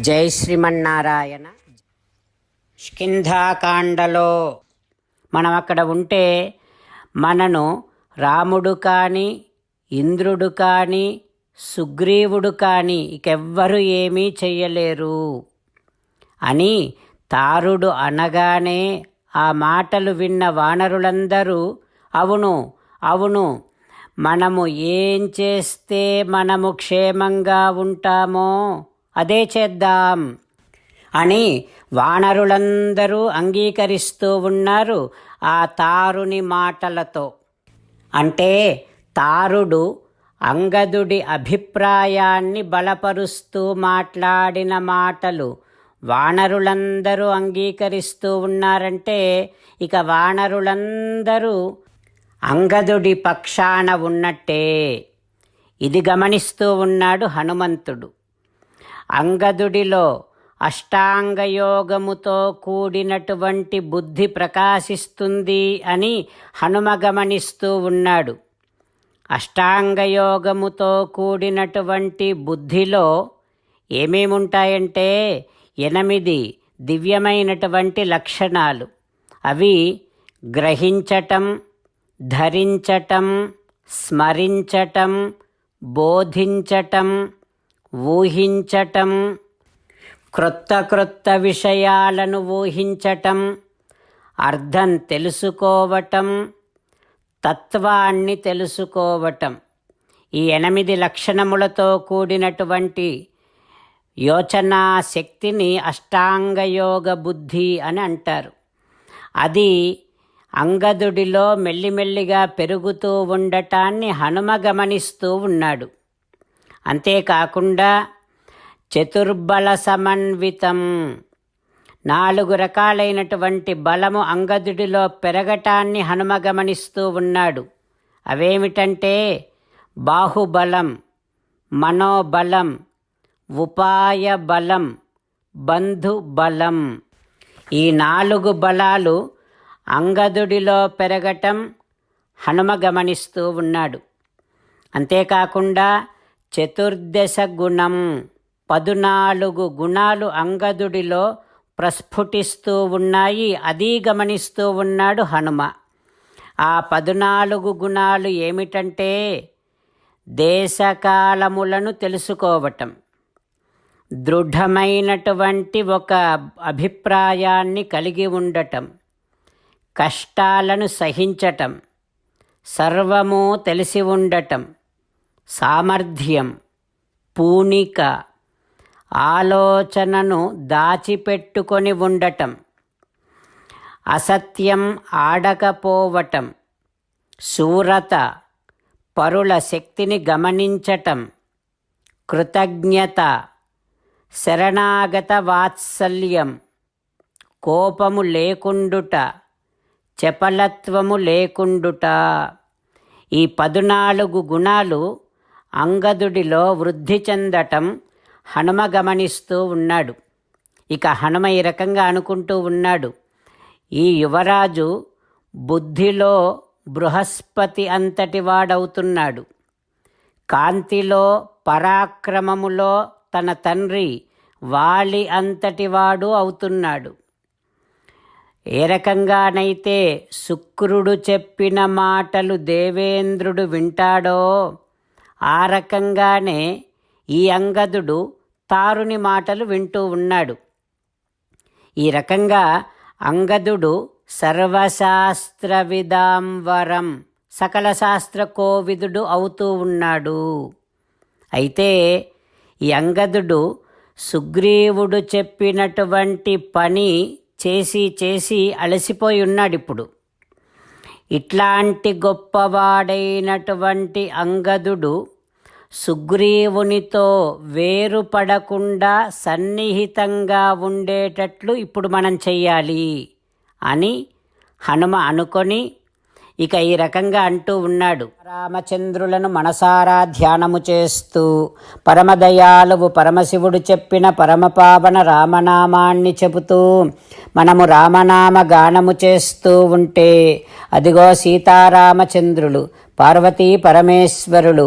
జై శ్రీమన్నారాయణ. స్కింధాకాండలో మనం అక్కడ ఉంటే మనను రాముడు కానీ ఇంద్రుడు కానీ సుగ్రీవుడు కానీ ఇకెవ్వరు ఏమీ చెయ్యలేరు. అని తారుడు అనగానే ఆ మాటలు విన్న వానరులందరూ అవును అవును మనము ఏం చేస్తే మనము క్షేమంగా ఉంటామో అదే చేద్దాం. అని వానరులందరూ అంగీకరిస్తూ ఉన్నారు ఆ తారుని మాటలతో. అంటే తారుడు అంగదుడి అభిప్రాయాన్ని బలపరుస్తూ మాట్లాడిన మాటలు వానరులందరూ అంగీకరిస్తూ ఉన్నారంటే ఇక వానరులందరూ అంగదుడి పక్షాన ఉన్నట్టే. ఇది గమనిస్తూ ఉన్నాడు హనుమంతుడు. అంగదుడిలో అష్టాంగయోగముతో కూడినటువంటి బుద్ధి ప్రకాశిస్తుంది అని హనుమ గమనిస్తూ ఉన్నాడు. అష్టాంగయోగముతో కూడినటువంటి బుద్ధిలో ఏమేముంటాయంటే ఎనిమిది దివ్యమైనటువంటి లక్షణాలు. అవి గ్రహించటం ధరించటం స్మరించటం బోధించటం ఊహించటం క్రొత్త క్రొత్త విషయాలను ఊహించటం అర్థం తెలుసుకోవటం తత్వాన్ని తెలుసుకోవటం. ఈ ఎనిమిది లక్షణములతో కూడినటువంటి యోచనా శక్తిని అష్టాంగయోగ బుద్ధి అని అంటారు. అది అంగదుడిలో మెల్లిమెల్లిగా పెరుగుతూ ఉండటాన్ని హనుమ గమనిస్తూ ఉన్నాడు. అంతేకాకుండా చతుర్బల సమన్వితం నాలుగు రకాలైనటువంటి బలము అంగదుడిలో పెరగటాన్ని హనుమ గమనిస్తూ ఉన్నాడు. అవేమిటంటే బాహుబలం మనోబలం ఉపాయ బలం బంధు బలం ఈ నాలుగు బలాలు అంగదుడిలో పెరగటం హనుమ గమనిస్తూ ఉన్నాడు. అంతేకాకుండా చతుర్దశ గుణం పదునాలుగు గుణాలు అంగదుడిలో ప్రస్ఫుటిస్తూ ఉన్నాయి. అది గమనిస్తూ ఉన్నాడు హనుమ. ఆ పదునాలుగు గుణాలు ఏమిటంటే దేశకాలములను తెలుసుకోవటం. దృఢమైనటువంటి ఒక అభిప్రాయాన్ని కలిగి ఉండటం. కష్టాలను సహించటం. సర్వము తెలిసి ఉండటం. సామర్థ్యం పూనిక ఆలోచనను దాచిపెట్టుకొని ఉండటం అసత్యం ఆడకపోవటం శూరత పరుల శక్తిని గమనించటం కృతజ్ఞత శరణాగత వాత్సల్యం కోపము లేకుండుట చపలత్వము లేకుండుట. ఈ పదునాలుగు గుణాలు అంగదుడిలో వృద్ధి చెందటం హనుమ గమనిస్తూ ఉన్నాడు. ఇక హనుమ ఈ రకంగా అనుకుంటూ ఉన్నాడు. ఈ యువరాజు బుద్ధిలో బృహస్పతి అంతటి వాడవుతున్నాడు. కాంతిలో పరాక్రమములో తన తండ్రి వాలి అంతటివాడు అవుతున్నాడు. ఏ రకంగానైతే శుక్రుడు చెప్పిన మాటలు దేవేంద్రుడు వింటాడో ఆ రకంగానే ఈ అంగదుడు తారుని మాటలు వింటూ ఉన్నాడు. ఈ రకంగా అంగదుడు సర్వశాస్త్ర విదాంవరం సకల శాస్త్ర కోవిదుడు అవుతూ ఉన్నాడు. అయితే ఈ అంగదుడు సుగ్రీవుడు చెప్పినటువంటి పని చేసి చేసి అలసిపోయి ఉన్నాడు ఇప్పుడు. ఇట్లాంటి గొప్పవాడైనటువంటి అంగదుడు సుగ్రీవునితో వేరుపడకుండా సన్నిహితంగా ఉండేటట్లు ఇప్పుడు మనం చెయ్యాలి అని హనుమ అనుకొని ఇక ఈ రకంగా అంటూ ఉన్నాడు. రామచంద్రులను మనసారా ధ్యానము చేస్తూ పరమదయాలువు పరమశివుడు చెప్పిన పరమపావన రామనామాన్ని చెబుతూ మనము రామనామ గానము చేస్తూ ఉంటే అదిగో సీతారామచంద్రులు పార్వతీ పరమేశ్వరులు